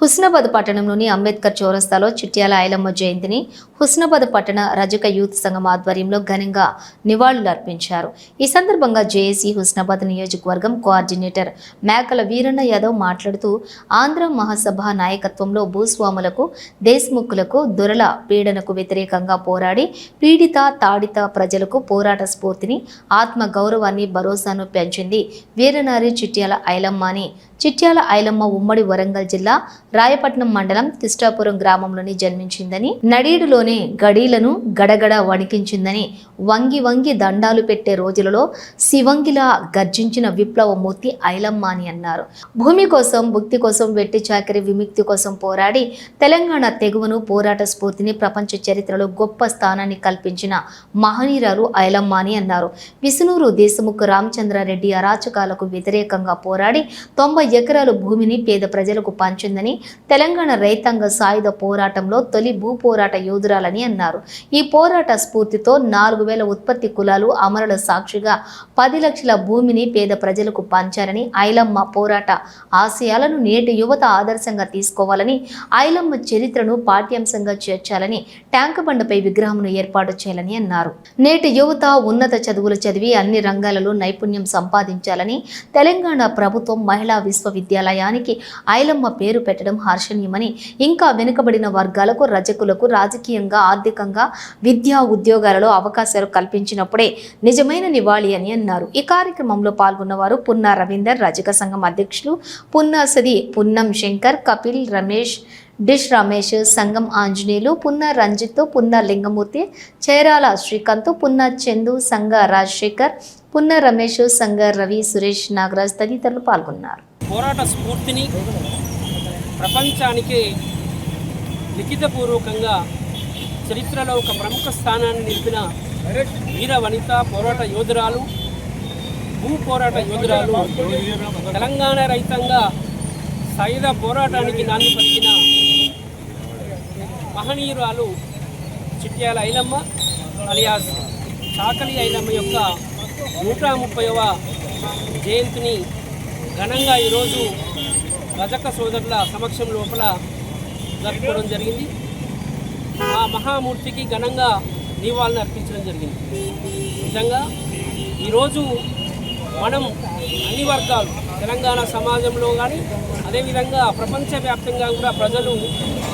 హుస్నాబాద్ పట్టణంలోని అంబేద్కర్ చౌరస్తాలో చిట్యాల ఐలమ్మ జయంతిని హుస్నాబాద్ పట్టణ రజక యూత్ సంఘం ఆధ్వర్యంలో ఘనంగా నివాళులర్పించారు. ఈ సందర్భంగా జేఏసీ హుస్నాబాద్ నియోజకవర్గం కోఆర్డినేటర్ మేకల వీరన్న యాదవ్ మాట్లాడుతూ ఆంధ్ర మహాసభ నాయకత్వంలో భూస్వాములకు దేశ్ముఖులకు దొరల పీడనకు వ్యతిరేకంగా పోరాడి పీడిత తాడిత ప్రజలకు పోరాట స్ఫూర్తిని ఆత్మ గౌరవాన్ని భరోసాను పెంచింది వీరనారి చిట్యాల ఐలమ్మ అని. చిట్యాల ఐలమ్మ ఉమ్మడి వరంగల్ జిల్లా రాయపట్నం మండలం కిష్టాపురం గ్రామంలోని జన్మించిందని నడీడులోనే గడీలను గడగడ వణికించిందని వంగి వంగి దండాలు పెట్టే రోజులలో శివంగిలా గర్జించిన విప్లవమూర్తి ఐలమ్మ అని అన్నారు. భూమి కోసం భుక్తి కోసం వెట్టి చాకరి విముక్తి కోసం పోరాడి తెలంగాణ తెగువను పోరాట స్ఫూర్తిని ప్రపంచ చరిత్రలో గొప్ప స్థానాన్ని కల్పించిన మహనీయురాలు ఐలమ్మ అని అన్నారు. విసునూరు దేశముఖ రామచంద్రారెడ్డి అరాచకాలకు వ్యతిరేకంగా పోరాడి తొంభై ఎకరాల భూమిని పేద ప్రజలకు పంచిందని తెలంగాణ రైతాంగ సాయుధ పోరాటంలో తొలి భూ పోరాట యోధురాలని అన్నారు. ఈ పోరాట స్ఫూర్తితో నాలుగు వేల ఉత్పత్తి కులాలు అమరుల సాక్షిగా పది లక్షల భూమిని పేద ప్రజలకు పంచారని ఐలమ్మ పోరాట ఆశయాలను నేటి యువత ఆదర్శంగా తీసుకోవాలని ఐలమ్మ చరిత్రను పాఠ్యాంశంగా చేర్చాలని ట్యాంక్ బండపై విగ్రహంను ఏర్పాటు చేయాలని అన్నారు. నేటి యువత ఉన్నత చదువులు చదివి అన్ని రంగాలలో నైపుణ్యం సంపాదించాలని తెలంగాణ ప్రభుత్వం మహిళా విశ్వవిద్యాలయానికి ఐలమ్మ పేరు పెట్టడం హర్షణీయమని ఇంకా వెనుకబడిన వర్గాలకు రజకులకు రాజకీయంగా ఆర్థికంగా విద్యా ఉద్యోగాలలో అవకాశాలు కల్పించినప్పుడే నిజమైన నివాళి అని అన్నారు. ఈ కార్యక్రమంలో పాల్గొన్నవారు పున్నా రవీందర్ రజక సంఘం అధ్యక్షులు పున్నా సది పున్నం శంకర్ కపిల్ రమేష్ డిష్ రమేష్ సంగం ఆంజనేయులు పున్న రంజిత్ పున్న లింగమూర్తి చేరాల శ్రీకాంత్ పున్న చందు సంగ రాజశేఖర్ పున్న రమేష్ సంగ రవి సురేష్ నాగరాజ్ తదితరులు పాల్గొన్నారు. పోరాట స్ఫూర్తిని ప్రపంచానికి లిఖితపూర్వకంగా చరిత్రలో ఒక ప్రముఖ స్థానాన్ని నిలిపిన వీర వనిత పోరాట యోధురాలు భూ పోరాట యోధురాలు తెలంగాణ రైతంగా సాయుధ పోరాటానికి నాంది పలికిన మహనీయురాలు చిట్యాల ఐలమ్మ అలియాస్ సాకలి ఐలమ్మ యొక్క నూట ముప్పైవ జయంతిని ఘనంగా ఈరోజు రజక సోదరుల సమక్షం లోపల జరుపుకోవడం జరిగింది. ఆ మహామూర్తికి ఘనంగా నివాళులు అర్పించడం జరిగింది. నిజంగా ఈరోజు మనం అన్ని వర్గాలు తెలంగాణ సమాజంలో కానీ అదేవిధంగా ప్రపంచవ్యాప్తంగా కూడా ప్రజలు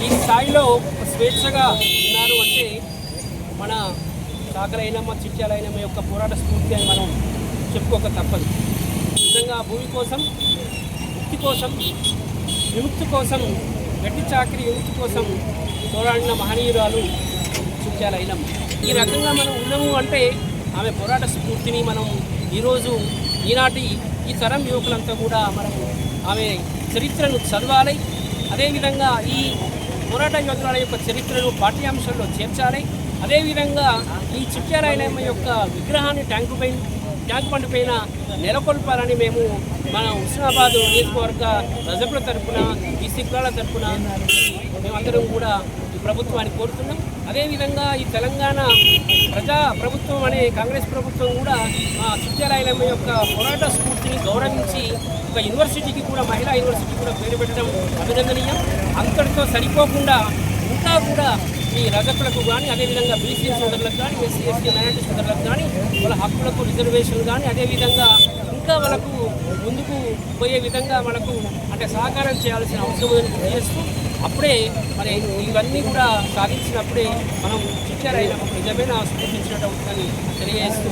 ఈ స్థాయిలో స్వేచ్ఛగా ఉన్నారు అంటే మన కాకరైనమ్మ చిట్యాలైనమ్మ యొక్క పోరాట స్ఫూర్తి అని మనం చెప్పుకోక తప్పదు. నిజంగా భూమి కోసం ముక్తి కోసం విముక్తి కోసం గట్టి చాకరి విముక్తి కోసం పోరాడిన మహనీయురాలు చిట్యాలైనమ్మ ఈ రకంగా మనం ఉన్నాము అంటే ఆమె పోరాట స్ఫూర్తిని మనం ఈరోజు ఈనాటి ఈ తరం యువకులంతా కూడా మనం ఆమె చరిత్రను చదవాలి. అదేవిధంగా ఈ పోరాట యోధుల యొక్క చరిత్రను పాఠ్యాంశాల్లో చేర్చాలి. అదేవిధంగా ఈ చిట్యారాయలమ్మ యొక్క విగ్రహాన్ని ట్యాంకు పై ట్యాంక్ బండ్ పైన నెలకొల్పాలని మేము మన హుస్నాబాద్ నియోజకవర్గ ప్రజల తరపున ఈ శిఖరాల తరఫున మేమందరం కూడా ఈ ప్రభుత్వాన్ని కోరుతున్నాం. అదేవిధంగా ఈ తెలంగాణ ప్రజా ప్రభుత్వం అనే కాంగ్రెస్ ప్రభుత్వం కూడా మా చిట్యారాయలమ్మ యొక్క పోరాట స్ఫూర్తిని గౌరవించి ఒక యూనివర్సిటీకి కూడా మహిళా యూనివర్సిటీ కూడా పేరు పెట్టడం అభినందనీయం. అంతటితో సరిపోకుండా ఇంకా కూడా ఈ రజకులకు కానీ అదేవిధంగా బీసీ సోదరులకు కానీ ఎస్సీ ఎస్టీ మైనార్టీ సోదరులకు కానీ వాళ్ళ హక్కులకు రిజర్వేషన్ కానీ అదేవిధంగా ఇంకా మనకు ముందుకు పోయే విధంగా మనకు అంటే సహకారం చేయాల్సిన అవసరం చేస్తూ అప్పుడే మరి ఇవన్నీ కూడా సాధించినప్పుడే మనం చిచ్చారైన నిజమైన స్ఫూర్తించినట్టు అవుతుందని తెలియజేస్తూ